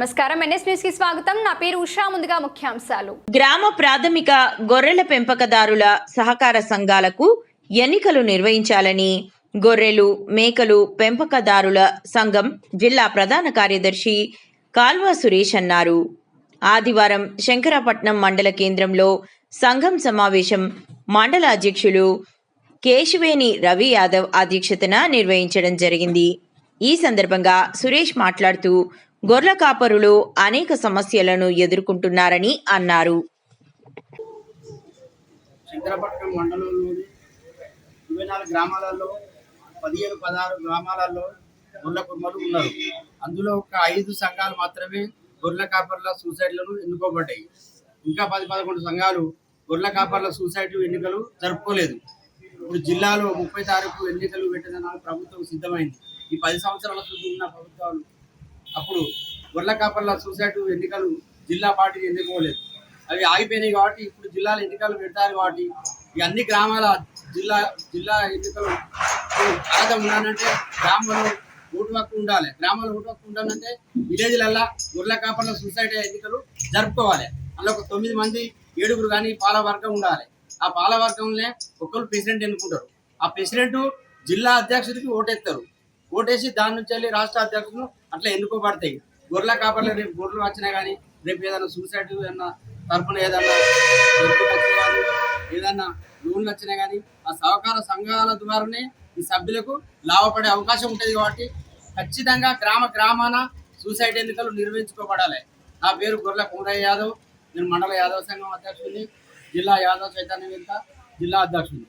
నమస్కారం. ఎన్ఎస్ న్యూస్కి స్వాగతం. నా పేరు ఉషా. ముందుగా ముఖ్యాంశాలు. గ్రామ ప్రాథమిక గొర్రెల పెంపకదారుల సహకార సంఘాలకు ఎన్నికలు నిర్వహించాలని గొర్రెలు మేకలు పెంపకదారుల సంఘం జిల్లా ప్రధాన కార్యదర్శి కాల్వ సురేష్ అన్నారు. ఆదివారం శంకరపట్నం మండల కేంద్రంలో సంఘం సమావేశం మండల అధ్యక్షులు కేశవేణి రవి యాదవ్ అధ్యక్షతన నిర్వహించడం జరిగింది. ఈ సందర్భంగా సురేష్ మాట్లాడుతూ గొర్రెల కాపరులు అనేక సమస్యలను ఎదుర్కొంటున్నారని అన్నారు. శంకరపట్నం మండలంలోని ఇరవై నాలుగు గ్రామాలలో పదిహేను పదహారు గ్రామాలలో గొర్రెల కుర్మలు ఉన్నారు. అందులో ఒక ఐదు సంఘాలు మాత్రమే గొర్రెల కాపర్ల సూసైడ్లను ఎన్నుకోబడ్డాయి. ఇంకా పది పదకొండు సంఘాలు గొర్రెల కాపర్ల సూసైడ్లు ఎన్నికలు జరుపుకోలేదు. ఇప్పుడు జిల్లాలో ముప్పై తారీఖు ఎన్నికలు పెట్టడానికి ప్రభుత్వం సిద్ధమైంది. ఈ పది సంవత్సరాల చుట్టూ ఉన్న ప్రభుత్వాలు అప్పుడు గొర్రెల కాపర్ల సూసైడ్ ఎన్నికలు జిల్లా పార్టీ ఎన్నుకోలేదు. అవి ఆగిపోయినాయి కాబట్టి ఇప్పుడు జిల్లాలో ఎన్నికలు పెడతారు కాబట్టి ఈ అన్ని గ్రామాల జిల్లా జిల్లా ఎన్నికలు అర్హత ఉండాలంటే గ్రామంలో ఓటు హక్కు ఉండాలి. గ్రామంలో ఓటు హక్కు ఉండాలంటే విలేజ్లల్లా గొర్రెల కాపర్ల సొసైటీ ఎన్నికలు జరుపుకోవాలి. అందులో ఒక తొమ్మిది మంది ఏడుగురు కానీ పాల వర్గం ఉండాలి. ఆ పాల ఒకరు ప్రెసిడెంట్ ఎన్నుకుంటారు. ఆ ప్రెసిడెంట్ జిల్లా అధ్యక్షుడికి ఓటేస్తారు. ఓటేసి దాని నుంచి వెళ్ళి రాష్ట్ర అధ్యక్షులు అట్లా ఎన్నుకోబడతాయి గొర్రెల కాపర్లు రేపు గొర్రెలు వచ్చినా కానీ రేపు ఏదైనా సూసైడ్ ఏదన్నా తరపున ఏదన్నా ఏదన్నా లోన్లు వచ్చినా కానీ ఆ సహకార సంఘాల ద్వారానే ఈ సభ్యులకు లాభపడే అవకాశం ఉంటుంది కాబట్టి ఖచ్చితంగా గ్రామ గ్రామాన సూసైడ్ ఎన్నికలు నిర్వహించుకోబడాలి. నా పేరు గొర్రెల కుమరయ్య యాదవ్. నేను మండల యాదవ్ సంఘం అధ్యక్షుడిని జిల్లా యాదవ్ చైతన్య జిల్లా అధ్యక్షుడిని.